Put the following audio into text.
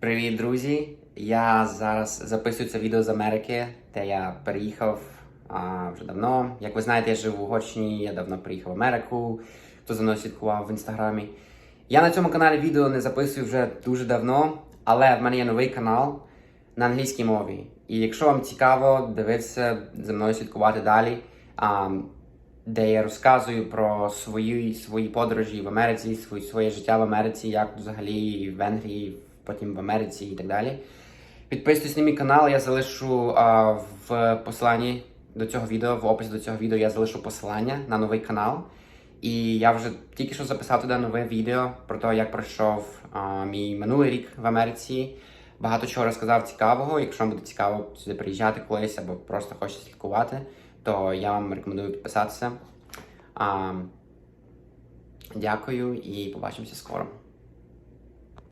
Привіт, друзі! Я зараз записую це відео з Америки, де я переїхав а, вже давно. Як ви знаєте, я живу в Угорщині, я давно приїхав в Америку. Хто за мною слідкував в інстаграмі. Я на цьому каналі відео не записую вже дуже давно, але в мене є новий канал на англійській мові. І якщо вам цікаво дивитися за мною слідкувати далі, а, де я розказую про свої, свої подорожі в Америці, своє, своє життя в Америці, як взагалі в Венгрії, потім в Америці і так далі. Підписуйтесь на мій канал, я залишу а, в посиланні до цього відео, в описі до цього відео я залишу посилання на новий канал. І я вже тільки що записав туди нове відео про те, як пройшов а, мій минулий рік в Америці. Багато чого розказав цікавого. Якщо вам буде цікаво сюди приїжджати колись або просто хочете слідкувати, то я вам рекомендую підписатися. А, дякую і побачимося скоро.